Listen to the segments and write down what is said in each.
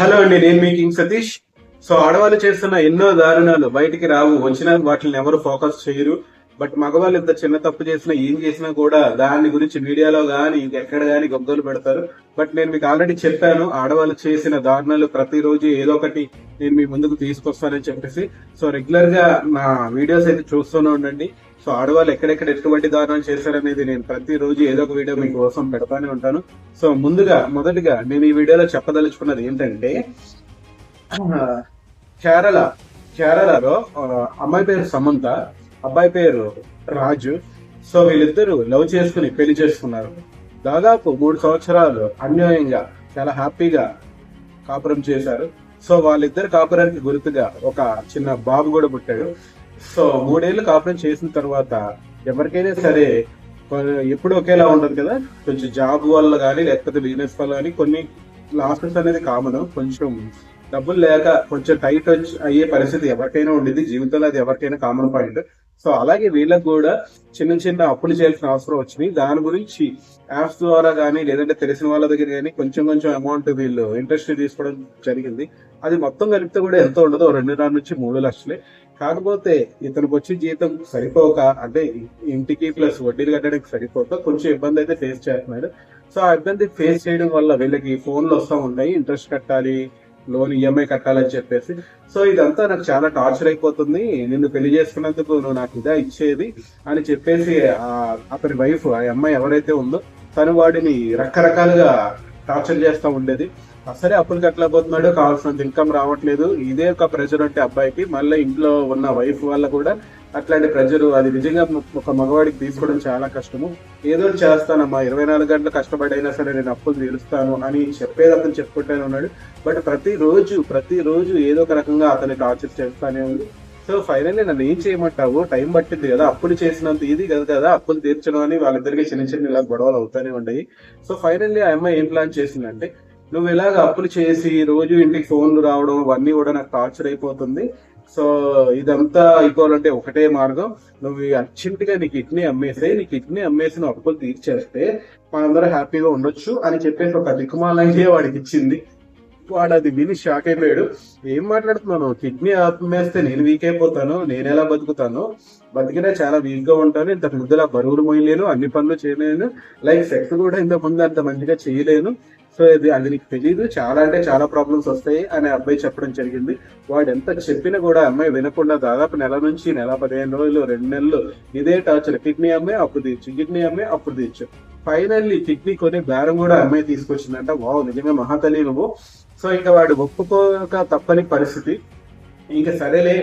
Hello అండి నేను మీ king Satish. So ఆడవాళ్ళు చేస్తున్న ఎన్నో దారుణాలు బయటికి రావు. వచ్చిన వాటిని ఎవరు ఫోకస్ చేయరు. బట్ మగవాళ్ళు ఇంత చిన్న తప్పు చేసినా ఏం చేసినా కూడా దాని గురించి మీడియాలో కానీ ఇంకెక్కడ కానీ గొప్పలు పెడతారు. బట్ నేను మీకు ఆల్రెడీ చెప్పాను ఆడవాళ్ళు చేసిన దారుణాలు ప్రతిరోజు ఏదో ఒకటి నేను మీ ముందుకు తీసుకొస్తానని చెప్పేసి. సో రెగ్యులర్గా నా వీడియోస్ అయితే చూస్తూనే ఉండండి. సో ఆడవాళ్ళు ఎక్కడెక్కడ ఎటువంటి దారుణాలు చేశారనేది నేను ప్రతిరోజు ఏదో ఒక వీడియో మీకోసం పెడతానే ఉంటాను. సో ముందుగా మొదటిగా నేను ఈ వీడియోలో చెప్పదలుచుకున్నది ఏంటంటే కేరళ కేరళలో అమ్మాయి పేరు సమంత అబ్బాయి పేరు రాజు. సో వీళ్ళిద్దరూ లవ్ చేసుకుని పెళ్ళి చేసుకున్నారు. దాదాపు మూడు సంవత్సరాలు అన్యాయంగా చాలా హ్యాపీగా కాపురం చేశారు. సో వాళ్ళిద్దరు కాపురానికి గుర్తుగా ఒక చిన్న బాబు కూడా పుట్టాడు. సో మూడేళ్ళు కాపురం చేసిన తర్వాత ఎవరికైనా సరే ఎప్పుడు ఒకేలా ఉండదు కదా? కొంచెం జాబ్ వల్ల కానీ లేకపోతే బిజినెస్ వల్ల కానీ కొన్ని లాసెస్ అనేది కామన్. కొంచెం డబ్బులు లేక కొంచెం టైట్ వచ్చి అయ్యే పరిస్థితి ఎవరికైనా ఉండేది. జీవితంలో అది ఎవరికైనా కామన్ పాయింట్. సో అలాగే వీళ్ళకి కూడా చిన్న చిన్న అప్పులు చేయాల్సిన అవసరం వచ్చింది దాని గురించి యాప్స్ ద్వారా కానీ లేదంటే తెలిసిన వాళ్ళ దగ్గర కానీ కొంచెం కొంచెం అమౌంట్ వీళ్ళు ఇంట్రెస్ట్ తీసుకోవడం జరిగింది. అది మొత్తం కలిపితే కూడా ఎంత ఉండదు. రెండున్నర నుంచి మూడు లక్షలే. కాకపోతే ఇతనికి వచ్చే జీతం సరిపోక అంటే ఇంటికి ప్లస్ వడ్డీలు కట్టడానికి సరిపోక కొంచెం ఇబ్బంది అయితే ఫేస్ చేస్తున్నాడు. సో ఆ ఇబ్బంది ఫేస్ చేయడం వల్ల వీళ్ళకి ఫోన్లు వస్తూ ఉంటాయి ఇంట్రెస్ట్ కట్టాలి లోన్ ఈఎంఐ కట్టాలని చెప్పేసి. సో ఇదంతా నాకు చాలా టార్చర్ అయిపోతుంది. నిన్ను పెళ్ళి చేసుకున్నందుకు నువ్వు నాకు ఇదా ఇచ్చేది అని చెప్పేసి అతని వైఫ్ ఆ అమ్మాయి ఎవరైతే ఉందో తను వాడిని రకరకాలుగా టార్చర్ చేస్తూ ఉండేది. సరే అప్పులు కట్టలేకపోతున్నాడు కావాల్సినంత ఇన్కమ్ రావట్లేదు. ఇదే ఒక ప్రెషర్ అంటే అబ్బాయికి మళ్ళీ ఇంట్లో ఉన్న వైఫ్ వల్ల కూడా అట్లాంటి ప్రెషర్ అది నిజంగా ఒక మగవాడికి తీసుకోవడం చాలా కష్టము. ఏదో ఒకటి చేస్తానమ్మా ఇరవై నాలుగు గంటలు కష్టపడైనా సరే నేను అప్పులు తీరుస్తాను అని చెప్పేది అతను చెప్పుకుంటూనే ఉన్నాడు. బట్ ప్రతిరోజు ప్రతిరోజు ఏదో ఒక రకంగా అతని టార్చర్ చేస్తానే ఉంది. సో ఫైనల్లీ నన్ను ఏం చేయమంటావు? టైం పట్టింది కదా అప్పులు చేసినంత ఇది కదా కదా అప్పులు తీర్చడం అని వాళ్ళిద్దరికి చిన్న చిన్న ఇలా గొడవలు అవుతానే ఉన్నాయి సో ఫైనల్లీ ఆ అమ్మాయి ఏం ప్లాన్ చేసిందంటే నువ్వు ఇలాగ అప్పులు చేసి రోజు ఇంటికి ఫోన్లు రావడం అవన్నీ కూడా నాకు టార్చర్ అయిపోతుంది. సో ఇదంతా అయిపోవాలంటే ఒకటే మార్గం. నువ్వు అర్జెంట్గా నీ కిడ్నీ అమ్మేసే నీ కిడ్నీ అమ్మేసి నువ్వు అప్పులు తీర్చేస్తే మనందరూ హ్యాపీగా ఉండొచ్చు అని చెప్పేసి ఒక దిక్కుమాల వాడికి ఇచ్చింది. వాడు అది విని షాక్ అయిపోయాడు. ఏం మాట్లాడుతున్నాను? కిడ్నీ ఆపమేస్తే నేను వీక్ అయిపోతాను నేను ఎలా బతుకుతాను? బతికినా చాలా వీక్గా ఉంటాను ఇంతకు ముందులా బరువులు మోయలేను అన్ని పనులు చేయలేను లైక్ సెక్స్ కూడా ఇంతకు ముందు అంత మంచిగా చేయలేను. సో ఇది అది నీకు తెలియదు చాలా అంటే చాలా ప్రాబ్లమ్స్ వస్తాయి అని అబ్బాయి చెప్పడం జరిగింది. వాడు ఎంత చెప్పినా కూడా అమ్మాయి వినకుండా దాదాపు నెల నుంచి నెల పదిహేను రోజులు రెండు నెలలు ఇదే టార్చర్ కిడ్నీ అమ్మాయి అప్పుడు తీర్చు. కిడ్నీ అమ్మాయి అప్పుడు తీర్చు. ఫైనల్లీ కిడ్నీ కొని బేరం కూడా అమ్మాయి తీసుకొచ్చిందంట. వావ్ నిజమే మహాతల్లి నువ్వు. సో ఇంకా వాడు ఒప్పుకోక తప్పని పరిస్థితి. ఇంకా సరేలే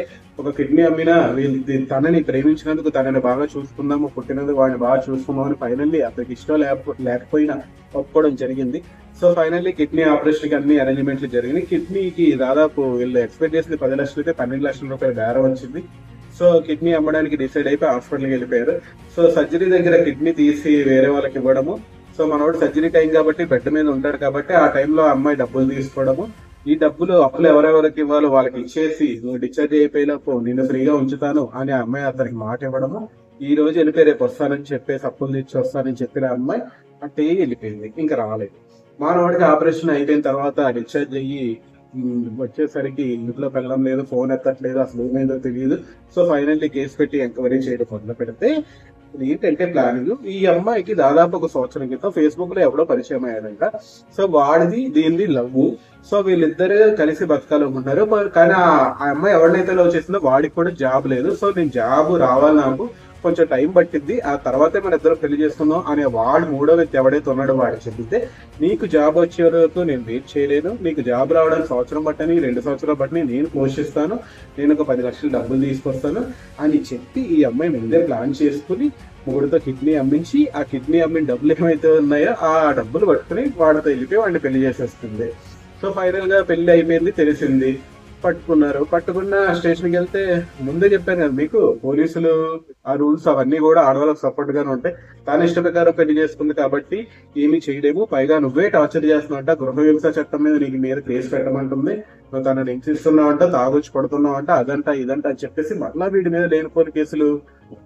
ఒక కిడ్నీ అమ్మినా వీళ్ళు తనని ప్రేమించినందుకు తనని బాగా చూసుకుందాము పుట్టినందుకు వాడిని బాగా చూసుకుందామని ఫైనల్లీ అతనికి ఇష్టం లేకపో లేకపోయినా ఒప్పుకోవడం జరిగింది. సో ఫైనల్లీ కిడ్నీ ఆపరేషన్కి అన్ని అరేంజ్మెంట్లు జరిగినాయి. కిడ్నీకి దాదాపు వీళ్ళు ఎక్స్పెక్ట్ చేసింది పది లక్షలు అయితే పన్నెండు లక్షల రూపాయల బేరం వచ్చింది. సో కిడ్నీ అమ్మడానికి డిసైడ్ అయిపోయి హాస్పిటల్కి వెళ్ళిపోయారు. సో సర్జరీ దగ్గర కిడ్నీ తీసి వేరే వాళ్ళకి ఇవ్వడము సో మనోడు సర్జరీ టైం కాబట్టి బెడ్ మీద ఉంటాడు కాబట్టి ఆ టైంలో అమ్మాయి డబ్బులు తీసుకోవడము. ఈ డబ్బులు అప్పులు ఎవరెవరికి ఇవ్వాలో వాళ్ళకి ఇచ్చేసి నువ్వు డిశ్చార్జ్ అయిపోయినప్పు నిన్ను ఫ్రీగా ఉంచుతాను అని ఆ అమ్మాయి అతనికి మాట ఇవ్వడము. ఈ రోజు వెళ్ళిపోయి రేపు వస్తానని చెప్పేసి అప్పులు తెచ్చి వస్తానని చెప్పిన అమ్మాయి అంటే వెళ్ళిపోయింది. ఇంకా రాలేదు. మానవాడికి ఆపరేషన్ అయిపోయిన తర్వాత డిశ్చార్జ్ అయ్యి వచ్చేసరికి ఇంట్లో పెళ్ళడం లేదు ఫోన్ ఎత్తట్లేదు అసలు ఏమైందో తెలియదు. సో ఫైనల్లీ కేసు పెట్టి ఎంక్వైరీ చేయడం మొదలు పెడితే ఏంటంటే ప్లానింగ్ ఈ అమ్మాయికి దాదాపు ఒక సంవత్సరం క్రితం ఫేస్బుక్లో ఎవడో పరిచయం అయ్యాడంట. సో వాడిది దీనిది లవ్ సో వీళ్ళిద్దరు కలిసి బతకాలనుకుంటారు మరి కానీ ఆ ఆ అమ్మాయి ఎవరినైతే లవ్ చేసిందో వాడికి కూడా జాబ్ లేదు. సో నేను జాబ్ రావాలి నాకు. కొంచెం టైం పట్టింది ఆ తర్వాతే మన ఇద్దరు పెళ్ళి చేసుకుందాం అనే వాడు మూడో వ్యక్తి ఎవడైతే ఉన్నాడో వాడు చెప్తే నీకు జాబ్ వచ్చే వరకు నేను వెయిట్ చేయలేను. నీకు జాబ్ రావడానికి సంవత్సరం పట్టని రెండు సంవత్సరాలు పట్టని నేను పోషిస్తాను. నేను ఒక పది లక్షలు డబ్బులు తీసుకొస్తాను అని చెప్పి ఈ అమ్మాయి ముందే ప్లాన్ చేసుకుని మూడుతో కిడ్నీ అమ్మించి ఆ కిడ్నీ అమ్మిన డబ్బులు ఏమైతే ఉన్నాయో ఆ డబ్బులు పట్టుకుని వాడితో వెళ్ళిపోయి వాడిని పెళ్ళి చేసేస్తుంది. సో ఫైనల్గా పెళ్ళి అయిపోయింది తెలిసింది. పట్టుకున్నారు. పట్టుకున్న స్టేషన్కి వెళ్తే ముందే చెప్పాను కదా మీకు పోలీసులు ఆ రూల్స్ అవన్నీ కూడా ఆడవాళ్ళకి సపోర్ట్ గానే ఉంటాయి. తాను ఇష్ట ప్రకారం పెళ్ళి చేసుకుంది కాబట్టి ఏమీ చేయలేము. పైగా నువ్వే టార్చర్ చేస్తున్నావంట. గృహ హింస చట్టం మీద నీకు మీద కేసు పెట్టమంటుంది. నువ్వు తనని హింసిస్తున్నావంట తాగొచ్చి అంట అదంట ఇదంట అని చెప్పేసి మళ్ళా వీడి మీద లేనిపోని కేసులు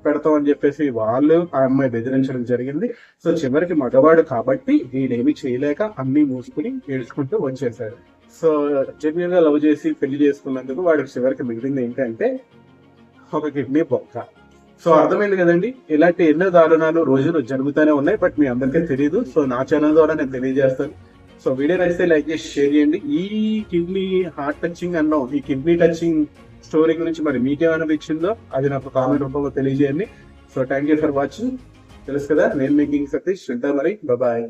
పెడతాం అని చెప్పేసి వాళ్ళు ఆ అమ్మాయి బెదిరించడం జరిగింది. సో చివరికి మగవాడు కాబట్టి వీడేమి చేయలేక అన్ని మూసుకుని ఏడ్చుకుంటూ వచ్చేసాడు. సో జెన్యున్గా లవ్ చేసి పెళ్ళి చేసుకున్నందుకు వాడికి చివరికి మిగిలింది ఏంటంటే ఒక కిడ్నీ బొక్క. సో అర్థమైంది కదండి? ఇలాంటి ఎన్నో దారుణాలు రోజులు జరుగుతూనే ఉన్నాయి బట్ మీ అందరికీ తెలియదు సో నా ఛానల్ ద్వారా నేను తెలియజేస్తాను. సో వీడియో నచ్చితే లైక్ చేసి షేర్ చేయండి. ఈ కిడ్నీ హార్ట్ టచింగ్ అన్నాం ఈ కిడ్నీ టచింగ్ స్టోరీ గురించి మరి మీకేమైనా అనిపించిందో అది నాకు కామెంట్ రూపంలో తెలియజేయండి. So thank you for watching తెలుసు కదా నేను మీ కింగ్ సతీష్. ఉంటా మరి. బాయ్